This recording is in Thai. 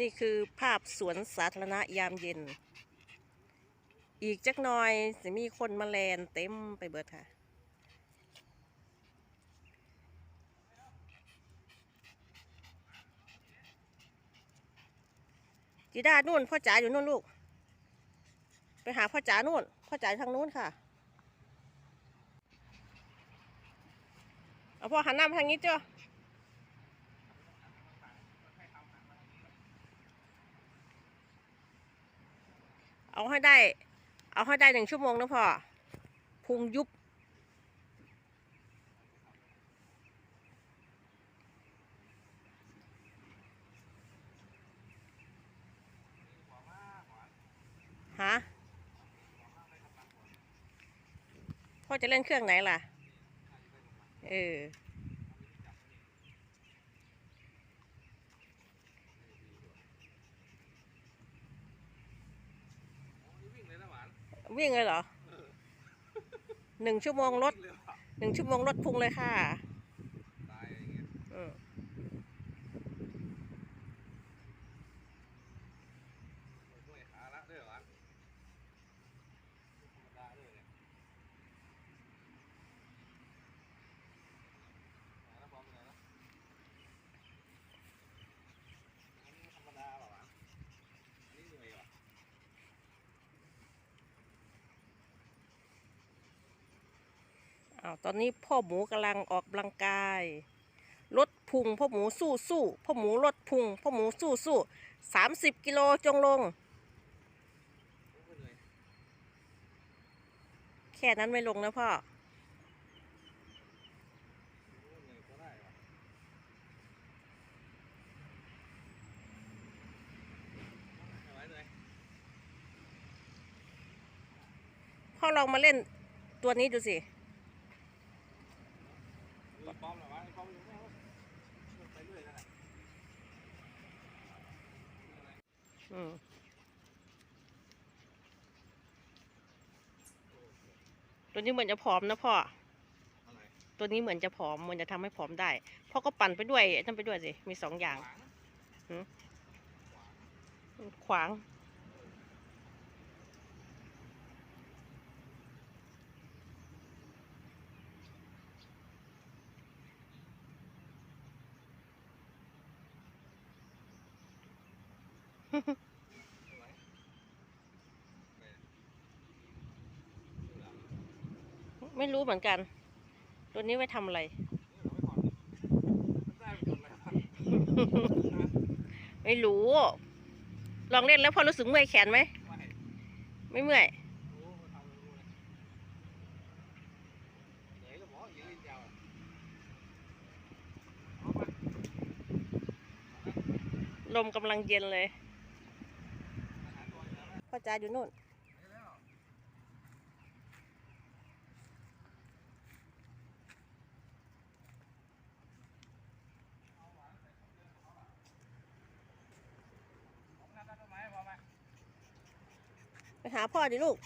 นี่คือภาพสวนสาธารณะยามเย็น อีกจักหน่อยจะมีคนมาแลนเต็มไปเบิดค่ะ จีดานู่นพ่อจ๋าอยู่นู่นลูก ไปหาพ่อจ๋านู่น พ่อจ๋าทางนู้นค่ะ เอาพ่อหันหน้ามาทางนี้เจ้า เอาให้ได้ เอาให้ได้หนึ่งชั่วโมงนะพ่อพุงยุบ ฮะ พ่อจะเล่นเครื่องไหนล่ะ เออ วิ่งเลยนะห วานวิ่งเลยเหรอหนึ่งชั่วโมงรถวิ่งเลยเหรอหนึ่งชั่วโมงรถพุงเลยค่ะตายอย่างเงี้ย อืม เมื่อยขาละด้วยเหรอหวานธรรมดาด้วยเนี่ยไหนแล้วพร้อมไปไหนแล้วอันนี้ธรรมดาเปล่าหวานอันนี้เหนื่อยว่ะ อ้าวตอนนี้พ่อหมูกำลังออกกำลังกายลดพุงพ่อหมูสู้สู้พ่อหมูลดพุงพ่อหมูสู้สู้สามสิบกิโลจงลง แค่นั้นไม่ลงนะพ่อพ่อเหนื่อยพ่อลองมาเล่นตัวนี้ดูสิ มีป้อมเหรอวะมีป้อมอยู่ไหมวะไปเรื่อยนั่นแหละอืมตัวนี้เหมือนจะผอมนะพ่อ ตัวนี้เหมือนจะผอม มันจะทำให้ผอมได้ พ่อก็ปั่นไปด้วยนั่นไปด้วยสิ มีสองอย่าง ขวาง ขวาง อะไร ไม่รู้เหมือนกัน ตัวนี้ไว้ทำอะไร ไม่รู้ ลองเล่นแล้วพอรู้สึกเมื่อยแขนไหม ไม่เมื่อย ลมกำลังเย็นเลย พ่อจ๋าอยู่นู่นไปหาพ่อดิลูก